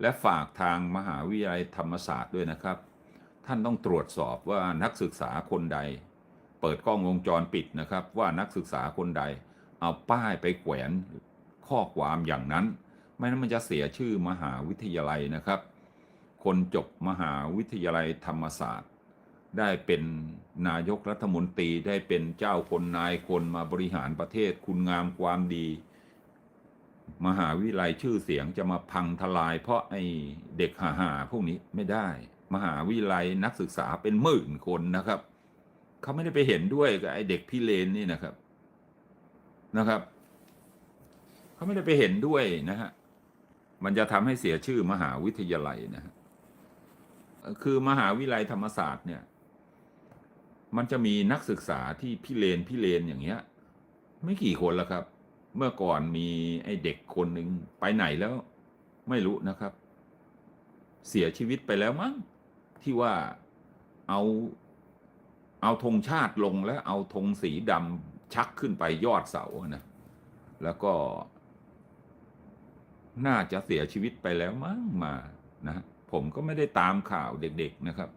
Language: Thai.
และฝากทางมหาวิทยาลัยธรรมศาสตร์ด้วยนะครับ ท่านต้องตรวจสอบว่านักศึกษาคนใด เปิดกล้องวงจรปิดนะครับ ว่านักศึกษาคนใด เอาป้ายไปแขวนข้อความอย่างนั้น ไม่นั้นมันจะเสียชื่อมหาวิทยาลัยนะครับ คนจบมหาวิทยาลัยธรรมศาสตร์ ได้เป็นนายกรัฐมนตรีได้เป็นเจ้าคนนายคนมาบริหารประเทศคุณงามความดี มหาวิทยาลัยชื่อเสียงจะมาพังทลาย เพราะไอ้เด็กหาหาๆพวกนี้ไม่ได้ มหาวิทยาลัยนักศึกษาเป็นหมื่นคนนะครับเขาไม่ได้ไปเห็นด้วยกับไอ้เด็กพี่เลนนี่นะครับนะครับเขาไม่ได้ไปเห็นด้วยนะฮะมันจะทำให้เสียชื่อมหาวิทยาลัยนะฮะคือมหาวิทยาลัยธรรมศาสตร์เนี่ย มันจะมีนักศึกษาที่พี่เลนพี่เลนอย่างเงี้ย ไม่กี่คนล้วครับ เมื่อก่อนมีไอ้เด็กคนหนึ่งไปไหนแล้ว ไม่รู้นะครับ เสียชีวิตไปแล้วมั้งที่ว่าเอาเอาธงชาติลงแล้วเอาธงสีดำชักขึ้นไปยอดเสานะแล้วก็ น่าจะเสียชีวิตไปแล้วมั้งมานะผมก็ไม่ได้ตามข่าวเด็ก ๆนะครับ